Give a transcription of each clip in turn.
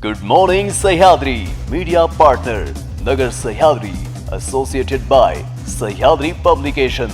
Good morning Sahyadri, media partner Nagar Sahyadri, associated by Sahyadri Publication.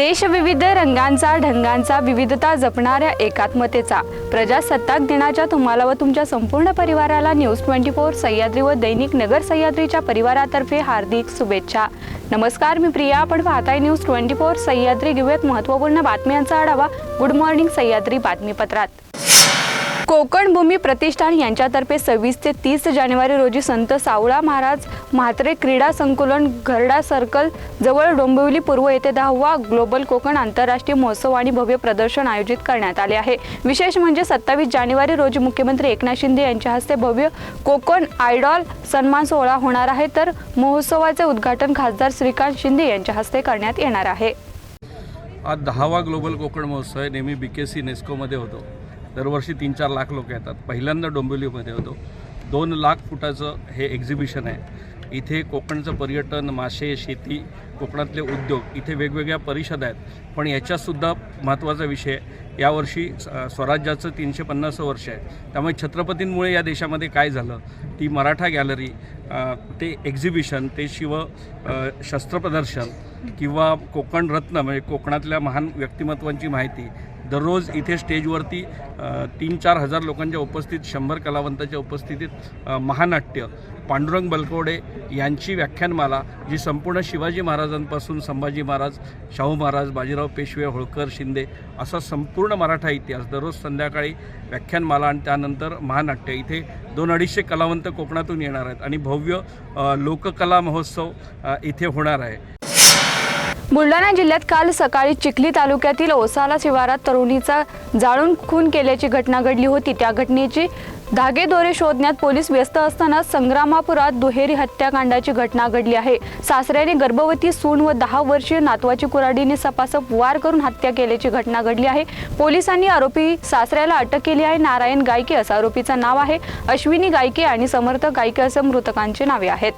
देश विविध रंगांचा ढंगांचा विविधता जपणाऱ्या एकात्मतेचा प्रजासत्ताक दिनाच्या तुम्हाला व तुमच्या संपूर्ण परिवाराला न्यूज ट्वेंटी फोर सह्याद्री व दैनिक नगर सह्याद्रीच्या परिवारातर्फे हार्दिक शुभेच्छा. नमस्कार मी प्रिया. आपण पाहताय न्यूज ट्वेंटी फोर सह्याद्री. घेऊयात महत्त्वपूर्ण बातम्यांचा आढावा. गुड मॉर्निंग सह्याद्री बातमीपत्रात. कोकण भूमी प्रतिष्ठान यांच्यातर्फे सव्वीस ते तीस जानेवारी रोजी संत सावळा महाराज म्हात्रे क्रीडा संकुलन घरडा सर्कल जवळ डोंबिवली पूर्व येथे दहावा ग्लोबल कोकण आंतरराष्ट्रीय महोत्सव आणि भव्य प्रदर्शन आयोजित करण्यात आले आहे. विशेष म्हणजे सत्तावीस जानेवारी रोजी मुख्यमंत्री एकनाथ शिंदे यांच्या हस्ते भव्य कोकण आयडॉल सन्मान सोहळा होणार आहे. तर महोत्सवाचे उद्घाटन खासदार श्रीकांत शिंदे यांच्या हस्ते करण्यात येणार आहे. आज दहावा ग्लोबल कोकण महोत्सव नेहमी बी के सी नेस्कोमध्ये होतो. दरवर्षी तीन चार लाख लोक येतात. पहिल्यांदा डोंबिवलीमध्ये होतो. दोन लाख फुटाचं हे एक्झिबिशन आहे. इथे कोकणचं पर्यटन मासे शेती कोकणातले उद्योग इथे वेगवेगळ्या परिषद आहेत. पण याच्यातसुद्धा महत्त्वाचा विषय यावर्षी स्वराज्याचं तीनशे पन्नास वर्ष आहे. त्यामुळे छत्रपतींमुळे या देशामध्ये काय झालं? ती मराठा गॅलरी ते एक्झिबिशन ते शिव शस्त्रप्रदर्शन किंवा कोकण रत्न म्हणजे कोकणातल्या महान व्यक्तिमत्वांची माहिती दररोज इथे स्टेजवरती तीन चार हजार लोकांच्या उपस्थित शंभर कलावंताच्या उपस्थितीत महानाट्य पांडुरंग बलकवडे यांची व्याख्यानमाला जी संपूर्ण शिवाजी महाराजांपासून संभाजी महाराज शाहू महाराज बाजीराव पेशवे होळकर शिंदे असा संपूर्ण मराठा इतिहास दररोज संध्याकाळी व्याख्यानमाला आणि त्यानंतर महानाट्य. इथे दोन अडीचशे कलावंत कोकणातून येणार आहेत आणि भव्य लोककला महोत्सव इथे होणार आहे. बुलढाणा जिल्ह्यात काल सकाळी चिखली तालुक्यातील ओसाला शिवारात तरुणीचा जाळून खून केल्याची घटना घडली होती. त्या घटनेची धागेदोरे शोधण्यात पोलीस व्यस्त असताना संग्रामापुरात दुहेरी हत्याकांडाची घटना घडली आहे. सासऱ्याने गर्भवती सून व दहा वर्षीय नातवाची कुराडीने सपासप वार करून हत्या केल्याची घटना घडली आहे. पोलिसांनी आरोपी सासऱ्याला अटक केली आहे. नारायण गायके असं आरोपीचं नाव आहे. अश्विनी गायके आणि समर्थ गायके असं मृतकांची नावे आहेत.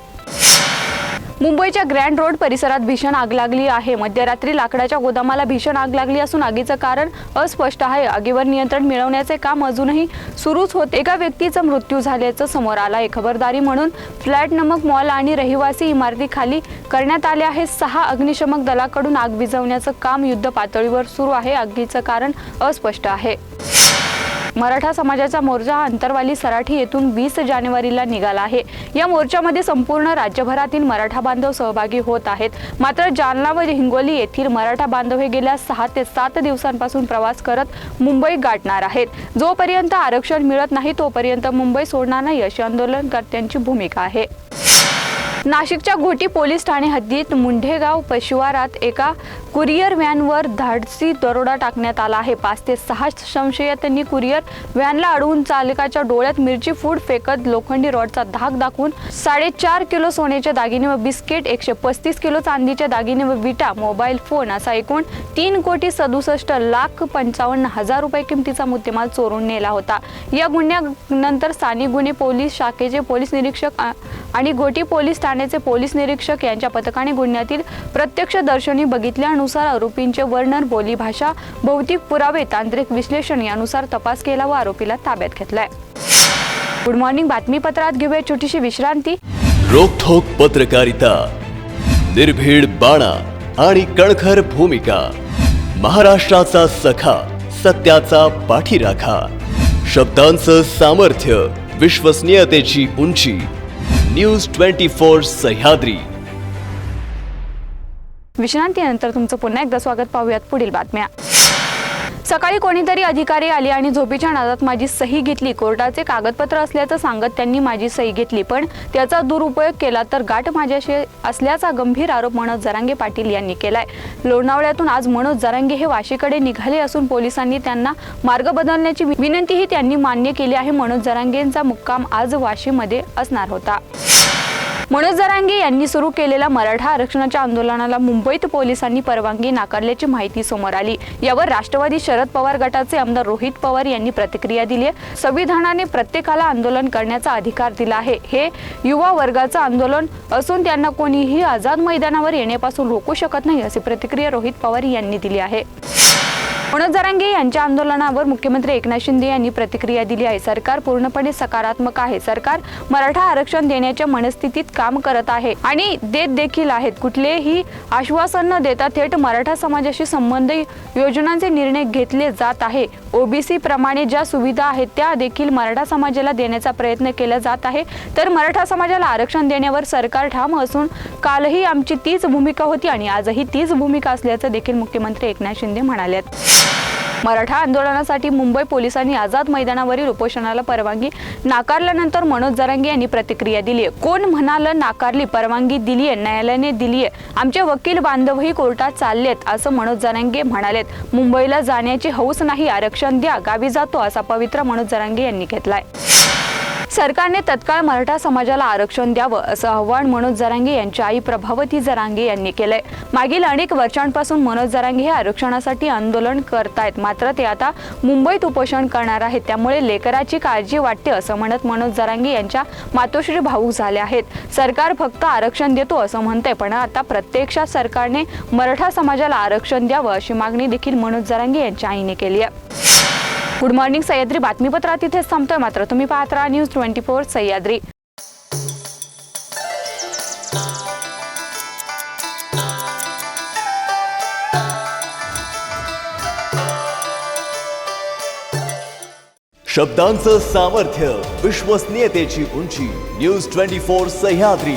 मुंबईच्या ग्रँड रोड परिसरात भीषण आग लागली आहे. मध्यरात्री लाकडाच्या गोदामाला भीषण आग लागली असून आगीचं कारण अस्पष्ट आहे. आगीवर नियंत्रण मिळवण्याचे काम अजूनही सुरूच होते. एका व्यक्तीचा मृत्यू झाल्याचं समोर आला आहे खबरदारी म्हणून फ्लॅट नमक मॉल आणि रहिवासी इमारती खाली करण्यात आले आहे सहा अग्निशमक दलाकडून आग विझवण्याचं काम युद्ध पातळीवर सुरू आहे. आगीचं कारण अस्पष्ट आहे. मराठा समाजाचा मोर्चा हा अंतरवाली सराठी येथून वीस जानेवारीला निघाला आहे. या मोर्चामध्ये संपूर्ण राज्यभरातील मराठा बांधव सहभागी होत आहेत. मात्र जालना व हिंगोली येथील मराठा बांधव हे गेल्या सहा ते सात दिवसांपासून प्रवास करत मुंबई गाठणार आहेत. जोपर्यंत आरक्षण मिळत नाही तोपर्यंत मुंबई सोडणार नाही अशी आंदोलनकर्त्यांची भूमिका आहे. नाशिकच्या घोटी पोलीस ठाणे हद्दीत मुंढेगाव पशिवारात एका कुरिअर व्हॅनवर धाडसी दरोडा टाकण्यात आला आहे. पाच ते सहा संशयितांनी कुरिअर व्हॅनला अडवून चालकाच्या डोळ्यात मिरची फूड फेकत लोखंडी रॉडचा धाक दाखवून साडेचार किलो सोन्याचे दागिने व बिस्किट एकशे पस्तीस किलो चांदीचे दागिने व विटा मोबाईल फोन असा एकूण तीन कोटी सदुसष्ट लाख पंचावन्न हजार रुपये किमतीचा मुद्देमाल चोरून नेला होता. या गुन्ह्यानंतर स्थानिक गुन्हे पोलीस शाखेचे पोलीस निरीक्षक आणि घोटी पोलीस ठाण्याचे पोलीस निरीक्षक यांच्या पथकाने गुन्ह्यातील प्रत्यक्षदर्शनी बघितल्यानुसार आरोपींचे वर्णन बोलीभाषा भौतिक पुरावे तांत्रिक विश्लेषण यानुसार तपास केला व आरोपीला ताब्यात घेतलाय. गुड मॉर्निंग बातमीपत्रात घेऊया छोटीशी विश्रांती. रोखोक पत्रकारिता निर्भीड बाणा आणि कणखर भूमिका महाराष्ट्राचा सखा सत्याचा पाठीराखा शब्दांचं सामर्थ्य विश्वसनीयतेची उंची न्यूज ट्वेंटी फोर सह्याद्री. विश्रांतीनंतर तुमचं पुन्हा एकदा स्वागत पाहूयात पुढील बातम्या. सकाळी कोणीतरी अधिकारी आले आणि झोपेच्या नादात माझी सही घेतली. कोर्टाचे कागदपत्र असल्याचं सांगत त्यांनी माझी सही घेतली पण त्याचा दुरुपयोग केला तर गाठ माझ्याशी असल्याचा गंभीर आरोप मनोज जरांगे पाटील यांनी केलाय. लोणावळ्यातून आज मनोज जरांगे हे वाशीकडे निघाले असून पोलिसांनी त्यांना मार्ग बदलण्याची विनंतीही त्यांनी मान्य केली आहे. मनोज जरांगेंचा मुक्काम आज वाशीमध्ये असणार होता. मनोज जरांगे यांनी सुरू केलेल्या मराठा आरक्षणाच्या आंदोलनाला मुंबईत पोलिसांनी परवानगी नाकारल्याची माहिती समोर आली. यावर राष्ट्रवादी शरद पवार गटाचे आमदार रोहित पवार यांनी प्रतिक्रिया दिली आहे. संविधानाने प्रत्येकाला आंदोलन करण्याचा अधिकार दिला आहे. हे युवा वर्गाचं आंदोलन असून त्यांना कोणीही आझाद मैदानावर येण्यापासून रोखू शकत नाही अशी प्रतिक्रिया रोहित पवार यांनी दिली आहे. मनोज जरांगे यांच्या आंदोलनावर मुख्यमंत्री एकनाथ शिंदे यांनी प्रतिक्रिया दिली आहे. सरकार पूर्णपणे सकारात्मक आहे. सरकार मराठा आरक्षण देण्याच्या मनस्थितीत काम करत आहे आणि देत देखील आहेत. कुठलेही आश्वासन न देता थेट मराठा समाजाशी संबंध योजनांचे निर्णय घेतले जात आहे. ओबीसी प्रमाणे ज्या सुविधा आहेत त्या देखील मराठा समाजाला देण्याचा प्रयत्न केला जात आहे. तर मराठा समाजाला आरक्षण देण्यावर सरकार ठाम असून कालही आमची तीच भूमिका होती आणि आजही तीच भूमिका असल्याचं देखील मुख्यमंत्री एकनाथ शिंदे म्हणाले मराठा आंदोलनासाठी मुंबई पोलिसांनी आझाद मैदानावरील उपोषणाला परवानगी नाकारल्यानंतर मनोज जरांगे यांनी प्रतिक्रिया दिली आहे कोण म्हणालं नाकारली परवानगी दिली आहे न्यायालयाने दिली आहे आमचे वकील बांधवही कोर्टात चाललेत असं मनोज जरांगे म्हणालेत. मुंबईला जाण्याची हौस नाही आरक्षण द्या गावी जातो असा पवित्र मनोज जरांगे यांनी घेतलाय. सरकारने तत्काळ मराठा समाजाला आरक्षण द्यावं असं आव्हान मनोज जरांगे यांच्या आई प्रभावती जरांगे यांनी केलंय. मागील अनेक वर्षांपासून मनोज जरांगे हे आरक्षणासाठी आंदोलन करतायत. मात्र ते आता मुंबईत उपोषण करणार आहेत. त्यामुळे लेकराची काळजी वाटते असं म्हणत मनोज जरांगे यांच्या मातोश्री भाऊक झाले आहेत. सरकार फक्त आरक्षण देतो असं म्हणतंय पण आता प्रत्यक्षात सरकारने मराठा समाजाला आरक्षण द्यावं अशी मागणी देखील मनोज जरांगे यांच्या आईने केली आहे. गुड मॉर्निंग सह्याद्री बातमीपत्रात इथेच थांबतोय मात्र. तुम्ही पाहत राहा न्यूज ट्वेंटी फोर सह्याद्री शब्दांचं सामर्थ्य विश्वसनीयतेची उंची. News twenty four Sahyadri